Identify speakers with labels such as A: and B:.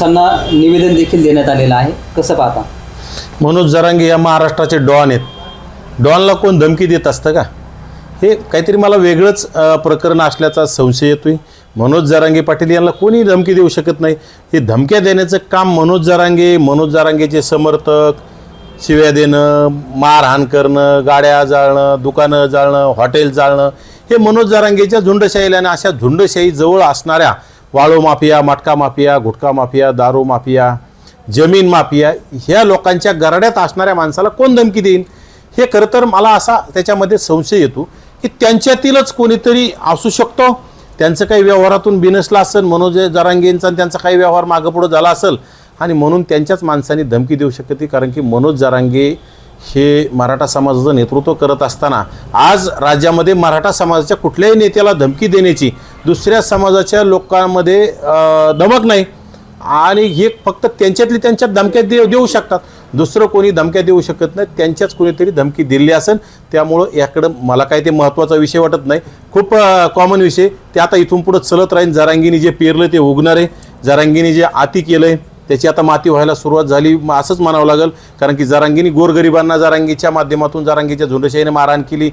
A: पोलिसांना निवेदन देखील देण्यात आलेलं आहे. कसं पाहता?
B: मनोज जरांगे या महाराष्ट्राचे डॉन आहेत. डॉनला कोण धमकी देत असतं का? हे काहीतरी मला वेगळंच प्रकरण असल्याचा संशय येतोय. मनोज जरांगे पाटील यांना कोणी धमकी देऊ शकत नाही. हे धमक्या देण्याचं काम मनोज जरांगे मनोज जरांगेचे समर्थक शिव्या देणं मारहाण करणं गाड्या जाळणं दुकानं जाळणं हॉटेल जाळणं हे मनोज जरांगेच्या झुंडशाहीला आणि अशा झुंडशाही जवळ असणाऱ्या वाळू माफिया मटका माफिया गुटखा माफिया दारू माफिया जमीन माफिया ह्या लोकांच्या गरड्यात असणाऱ्या माणसाला कोण धमकी देईल हे खरं तर मला असा त्याच्यामध्ये संशय येतो की त्यांच्यातीलच कोणीतरी असू शकतो. त्यांचं काही व्यवहारातून बिनसला असेल मनोज जरांगेंचा आणि त्यांचा काही व्यवहार मागंपुढं झाला असेल आणि म्हणून त्यांच्याच माणसांनी धमकी देऊ शकते कारण की मनोज जरांगे हे मराठा समाजाचं नेतृत्व करत असताना आज राज्यामध्ये मराठा समाजाच्या कुठल्याही नेत्याला धमकी देण्याची दुसऱ्या समाजाच्या लोकांमध्ये धमक दमक नाही. आणि हे फक्त त्यांच्यातली त्यांच्यात धमक्या देऊ देऊ शकतात. दुसरं कोणी धमक्या देऊ शकत नाही त्यांच्याच कोणीतरी धमकी दिली असेल त्यामुळं याकडं मला काही ते महत्त्वाचा विषय वाटत नाही. खूप कॉमन विषय. ते आता इथून पुढं चलत राहील जरांगीने जे पेरलं ते उगणार आहे. जरांगीने जे आती केलं आहे त्याची आता माती व्हायला सुरुवात झाली. असंच म्हणावं लागेल. कारण की जरांगीनी गोरगरिबांना जरांगीच्या माध्यमातून जरांगीच्या झुंडशाहीने मारहाण केली.